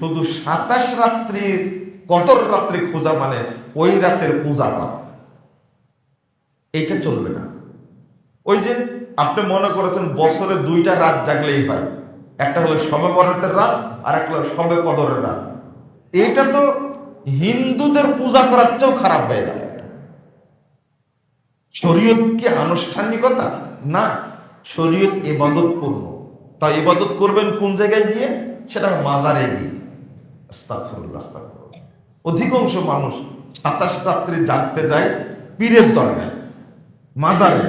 শুধু সাতাশ রাত্রির কতর রাত্রি খোঁজা মানে ওই রাতের পূজা করা এইটা চলবে না। ওই যে আপনি মনে করেছেন বছরে দুইটা রাত জাগলেই হয়। একটা হলো সবে বরাতের রাত, আর একটা হলো সবে কদরের রাত। এটা তো হিন্দুদের পূজা করার চেয়েও খারাপ হয়ে যায়। শরীয়ত কি আনুষ্ঠানিকতা? না, শরীয়ত এবাদত পূর্ণ তা ইবাদত করবেন কোন জায়গায় গিয়ে? সেটা মাজারে গিয়ে। অধিকাংশ মানুষ সাতাশ রাত্রি জাগতে যায়, পীরের দরগায়, মাজারে,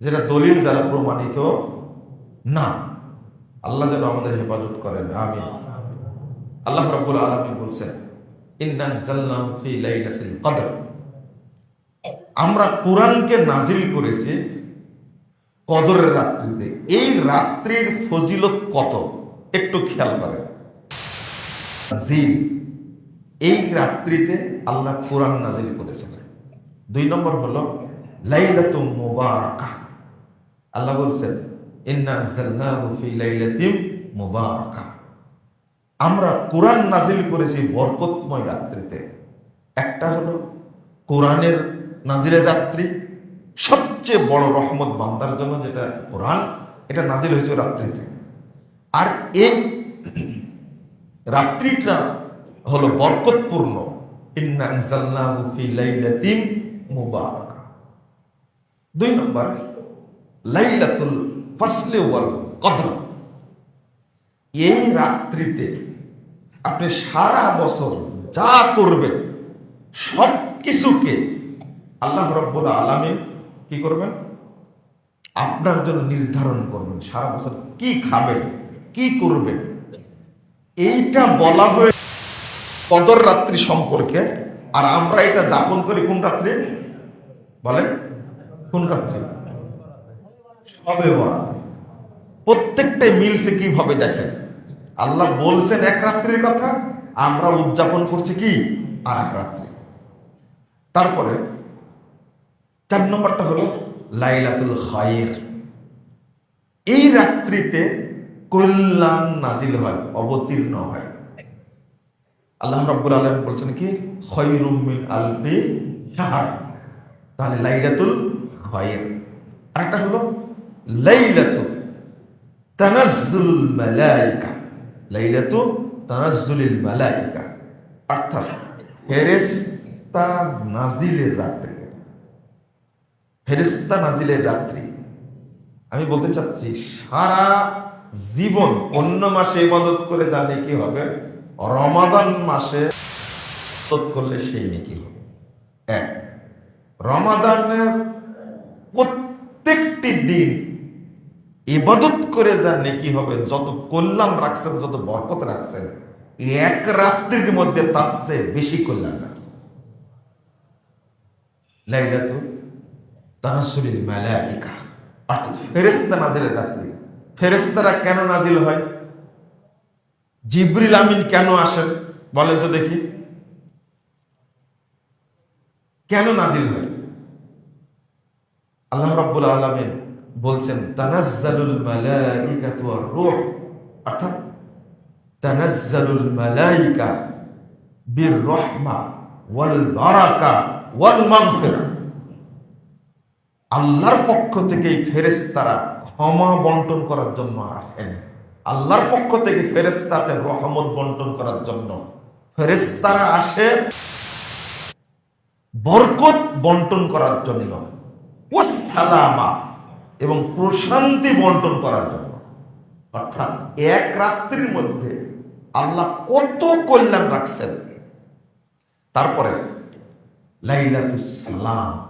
যেটা দলিল দ্বারা প্রমাণিত না। আল্লাহ যেন আমাদের হেফাজত করেন, আমিন। আল্লাহ রাব্বুল আলামিন বলছেন আমরা কোরআনকে নাজিল করেছি কদরের রাত্রিতে। এই রাত্রির ফজিলত কত? একটু খেয়াল করেন। নাজিল। এই রাত্রিতে আল্লাহ কোরআন নাজিল করেছেন। দুই নম্বর হলো, লাইলাতুম মুবারাকা। আল্লাহ বলছেন, ইন্না আনজালনাহু ফি লাইলাতিম মুবারাকা। আমরা কোরআন নাজিল করেছি বরকতময় রাত্রিতে। একটা হলো, কোরআনের নাজিলের রাত্রি, সবচেয়ে বড় রহমত বান্দার জন্য যেটা কোরআন, এটা নাজিল হয়েছে রাত্রিতে। আর এই রাত্রিটা হলো বরকতপূর্ণ। মুবারাকা। দুই নম্বর, লাইলাতুল ফাসলে ওয়াল কদর। এই রাত্রিতে আপনি সারা বছর যা করবেন সব কিছুকে আল্লাহ রব্বুল আলামিন কি করবেন? আপনার জন্য নির্ধারণ করবেন সারা বছর কি খাবেন, কি করবেন। এইটা বলা হয়ে কদর রাত্রি সম্পর্কে, আর আমরা এটা যাপন করি কোন রাত্রে? বলেন, কোন রাত্রি? সবে বরাত। প্রত্যেকটাই মিলছে কীভাবে দেখেন? আল্লাহ বলছেন এক রাত্রির কথা, আমরা উদযাপন করছি কি? আর এক রাত্রি। তারপরে, চার নম্বরটা হলো লাইলাতুল খায়ের। এই রাত্রিতে কল্যাণ নাজিল হয়, অবতীর্ণ হয়। আল্লাহ রাব্বুল আলামিন বলছেন কি? খয়রুম আলফি শাহর। তাহলে লাইলাতুল খায়ের। আরেকটা হলো লাইলাতুল তানাজ্জুল মালাইকা লাইলাতু তানাজ্জুলিল মালাইকা অর্থাৎ ফেরেশতা নাজিলের রাত্রি। ফেরেশতা নাজিলের রাত্রি। আমি বলতে চাচ্ছি, সারা জীবন, অন্য মাসে ইবাদত করে জানলে কি হবে? রমাদান মাসে করলে সেই নেকি হবে। এক রমাদানের প্রত্যেকটি দিন ইবাদত করে যা নেকি হবে, যত কল্যাণ রাখছেন, যত বরকত রাখছেন, এক রাত্রির মধ্যে তার চেয়ে বেশি কল্যাণ রাখছেন। লাইলাতু তানাসুলিল মালাইকা, অর্থাৎ ফেরেশতা নাজিলের রাত্রি। ফেরেশতারা কেন নাজিল হয়? জিবরিল আমিন কেন আসেন? বলেন তো দেখি। কেন নাজিল হয়? আল্লাহ রাব্বুল আলামিন বলছেন, তানাজ্জালুল মালাইকাতু ওয়ার রূহ। অর্থাৎ, তানাজ্জালুল মালাইকা বির রহমা ওয়াল বারাকা ওয়াল মাগফিরা। আল্লাহর পক্ষ থেকে এই ফেরেশতারা ক্ষমা বন্টন করার জন্য আসেন। আল্লাহর পক্ষ থেকে ফেরেশতা আসেন রহমত বন্টন করার জন্য। ফেরেশতারা আসে বরকত বন্টন করার জন্য। ও সালামা এবং প্রশান্তি বন্টন করার জন্য। অর্থাৎ এক রাত্রির মধ্যে আল্লাহ কত কল্যাণ রাখছেন। তারপরে লাইলাতুস সালাম।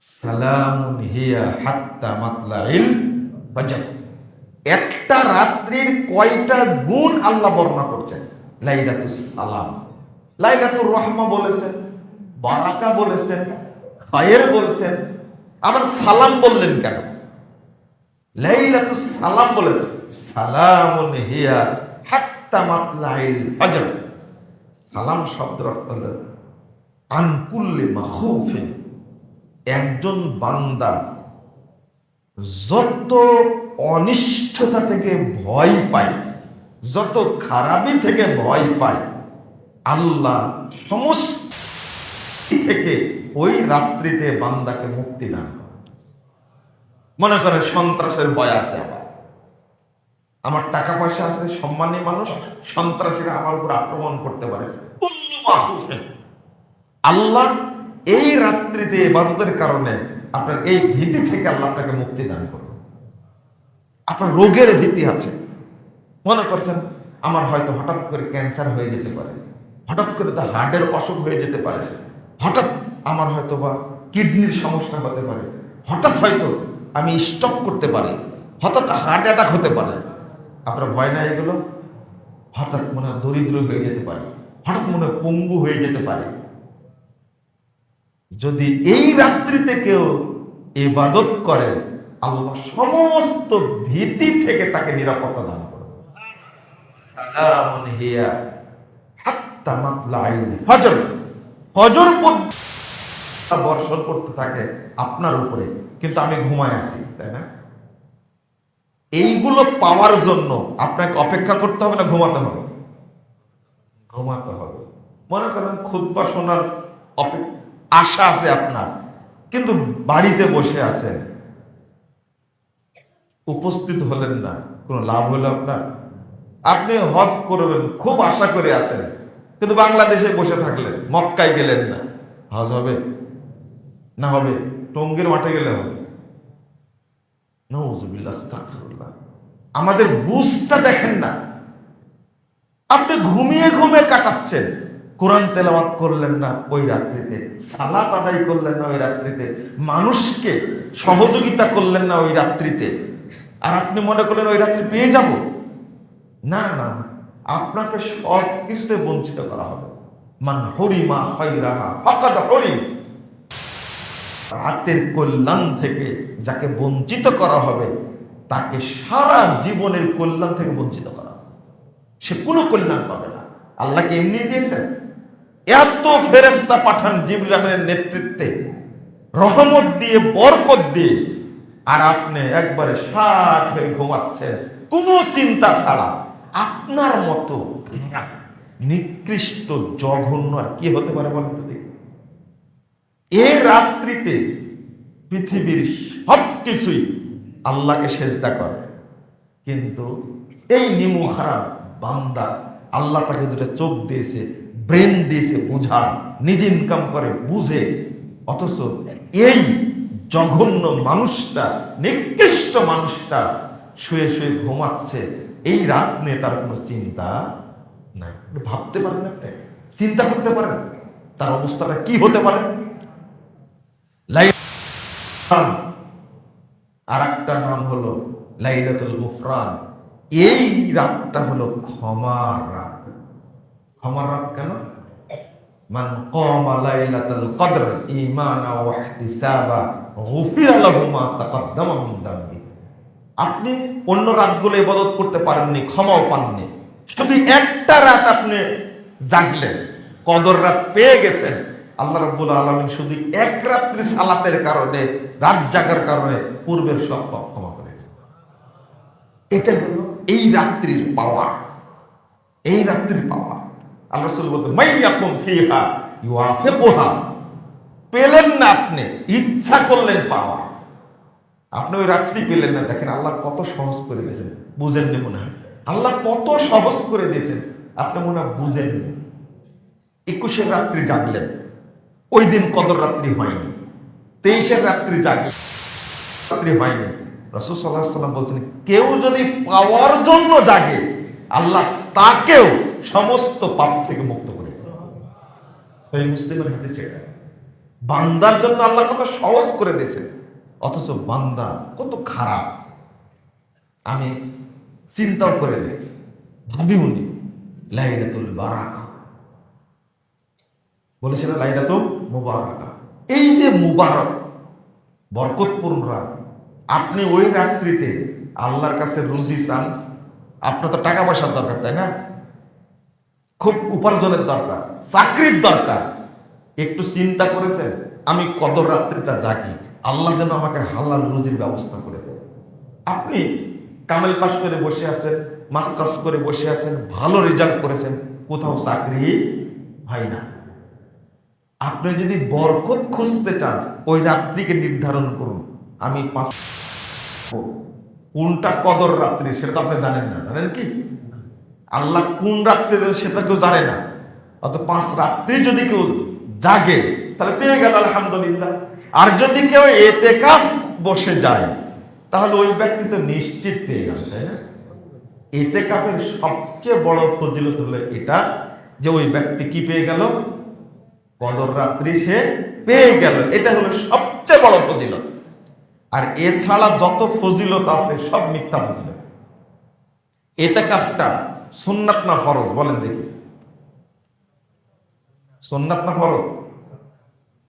সালামুন হিয়া হাত্তা মাতলাইল ফাজর। একটা রাত্রির কয়টা গুণ আল্লাহ বর্ণনা করছেন? লাইলাতুস সালাম। লাইলাতুর রহমা বলেছেন, বারাকা বলেছেন, খায়ের বলেছেন। আবার সালাম বললেন কেন? লাইলাতুস সালাম বলেন, সালামুন হিয়া হাত্তা মাতলাইল ফাজর। সালাম শব্দের অর্থ হলো আনকুল্লি মাখুফিন। একজন বান্দা যত অনিষ্টতা থেকে ভয় পায়, যত খারাপি থেকে ভয় পায়, আল্লাহ সমস্ত থেকে ওই রাত্রিতে বান্দাকে মুক্তি দান করে। মনে করেন সন্ত্রাসের ভয় আছে আবার আমার টাকা পয়সা আছে, সম্মানী মানুষ, সন্ত্রাসীরা আমার উপর আক্রমণ করতে পারে। আল্লাহ এই রাত্রিতে ইবাদতের কারণে আপনার এই ভীতি থেকে আল্লাহ আপনাকে মুক্তি দান করবে আপনার রোগের ভীতি আছে। মনে করছেন, আমার হয়তো হঠাৎ করে ক্যান্সার হয়ে যেতে পারে। হঠাৎ করে তো হার্টের অসুখ হয়ে যেতে পারে। হঠাৎ আমার হয়তো বা কিডনির সমস্যা হতে পারে। হঠাৎ হয়তো আমি স্টপ করতে পারি। হঠাৎ হার্ট অ্যাটাক হতে পারে। আপনার ভয় না এগুলো? হঠাৎ মনে দরিদ্র হয়ে যেতে পারে। হঠাৎ মনে হয় পঙ্গু হয়ে যেতে পারে। যদি এই রাত্রিতে কেউ ইবাদত করে আল্লাহ সমস্ত ভীতি থেকে তাকে নিরাপত্তা দান বর্ষণ করতে থাকে আপনার উপরে, কিন্তু আমি ঘুমায় আছি, তাই না? এইগুলো পাওয়ার জন্য আপনাকে অপেক্ষা করতে হবে না, ঘুমাতে হবে। ঘুমাতে হবে। মনে করেন খুদ্া শোনার অপে- আশা আছে আপনার, কিন্তু বাড়িতে বসে আছেন। উপস্থিত হলেন না, কোনো লাভ হলো আপনার? আপনি হজ করবেন, খুব আশা করে আছেন, কিন্তু বাংলাদেশে বসে থাকলেন, মক্কায় গেলেন না। হজ হবে? না হবে? টঙ্গের মাঠে গেলে হবে? আমাদের বুঝটা দেখেন না। আপনি ঘুমিয়ে ঘুমিয়ে কাটাচ্ছেন। কোরআন তেলাওয়াত করলেন না ওই রাত্রিতে, সালাত আদায় করলেন না ওই রাত্রিতে, মানুষকে সহযোগিতা করলেন না ওই রাত্রিতে। আর আপনি মনে করলেন ওই রাত্রি পেয়ে যাব? না না আপনাকে সব কিছুতে বঞ্চিত করা হবে। মান হরিমা হইরাহা ফাকাদ হরিম। রাতের কল্যাণ থেকে যাকে বঞ্চিত করা হবে, তাকে সারা জীবনের কল্যাণ থেকে বঞ্চিত করা। সে কোনো কল্যাণ পাবে না। আল্লাহকে এমনি দিয়েছেন? এত ফেরেস্তা পাঠান জিবরামের নেতৃত্বে, রহমত দিয়ে, বরকত দিয়ে, আর আপনি একবারে সাত হয়ে ঘুমাচ্ছেন। কোনো চিন্তা ছাড়া। আপনার মতো নিকৃষ্ট, জঘন্য, আর কি হতে পারে বলেন তো দেখি। এ রাত্রিতে পৃথিবীর সব কিছুই আল্লাহকে সেজদা করে। কিন্তু এই নিমু খারাপ বান্দা আল্লাহ তাকে দুটো চোখ দিয়েছে ব্রেন দিয়েছে বোঝার, নিজে ইনকাম করে, বুঝে। অথচ এই জঘন্য মানুষটা, নিকৃষ্ট মানুষটা শুয়ে শুয়ে ঘুমাচ্ছে, এই রাত নিয়ে তার কোনো চিন্তা নাই। ভাবতে পারেন আপনি চিন্তা করতে পারেন, তার অবস্থাটা কি হতে পারে? আর একটা নাম হলো লাইলাতুল গুফরান এই রাতটা হলো ক্ষমার রাত। ক্ষমার রাত কেন? মান কামা লাইলাতুল কদর, ঈমানা ওয়া ইহতিসাবা, গুফিরা লাহু মা তাকদ্দামা মিন আপনি অন্য রাতগুলো ইবাদত করতে পারেননি, ক্ষমাও পাননি। শুধু একটা রাত আপনি জাগলেন, কদর রাত পেয়ে গেছেন। আল্লাহ রাব্বুল আলামিন শুধু এক রাত্রি সালাতের কারণে, রাত জাগার কারণে পূর্বের সব পাপ ক্ষমা করে এটা হলো এই রাত্রির পাওয়া এই রাত্রির পাওয়ার। আল্লাহ রাসূল বলতেন মাইয়াকুম ফিহা ইউআফিকুহা। পেলেন না আপনি, ইচ্ছা করলেন পাওয়া। আপনি ওই রাত্রি পেলেন না, দেখেন আল্লাহ কত সহজ করে দিয়েছেন, বুঝেননি মনে হয়। আল্লাহ কত সহজ করে দিয়েছেন, আপনি মনে হয় বুঝেননি। একুশের রাত্রি জাগলেন, ওই দিন কদর রাত্রি হয়নি, তেইশের রাত্রি জাগলেন, রাত্রি হয়নি। রসুল সাল্লাহ সাল্লাম বলছেন, কেউ যদি পাওয়ার জন্য জাগে, আল্লাহ তাকেও সমস্ত পাপ থেকে মুক্ত করে মুসলিমের হাতে বান্দার জন্য আল্লাহ কত সহজ করে দিয়েছে অথচ বান্দা কত খারাপ। আমি চিন্তাও করে দেখি ভাবি উনি লাইলাতুল বারাকা। বলেছিল লাইলাতুল মুবারাকা? এই যে মুবারক বরকতপূর্ণ রাত আপনি ওই রাত্রিতে আল্লাহর কাছে রুজি চান, আপনার তো টাকা পয়সার দরকার, তাই না? খুব উপার্জনের দরকার, চাকরির দরকার। একটু চিন্তা করেছেন, আমি কদর রাত্রিটা জাগি, আল্লাহ যেন আমাকে হালাল রুজির ব্যবস্থা করে দেয় আপনি কামেল পাশ করে বসে আছেন, মাস্টার্স করে বসে আছেন, ভালো রেজাল্ট করেছেন, কোথাও চাকরি হয় না। আপনি যদি বরকত খুঁজতে চান, ওই রাত্রিকে নির্ধারণ করুন, আমি পাঁচ কোনটা কদর রাত্রি, সেটা তো আপনি জানেন না, জানেন কি? আল্লাহ কোন রাত্রে সেটা কেউ জানে না। অত পাঁচ রাত্রে যদি কেউ জাগে, তাহলে পেয়ে গেল আলহামদুলিল্লাহ। আর যদি কেউ এতে কাফ বসে যায়, তাহলে ওই ব্যক্তি তো নিশ্চিত পেয়ে গেল, তাই না? এতে কাফের সবচেয়ে বড় ফজিলত হলো এটা যে ওই ব্যক্তি কি পেয়ে গেল? কদর রাত্রি সে পেয়ে গেল। এটা হলো সবচেয়ে বড় ফজিলত। আর এছাড়া যত ফজিলত আছে, সব মিথ্যা ফজিলত। এতে কাজটা সুন্নাত না ফরজ বলেন দেখি। সুন্নাত না ফরজ?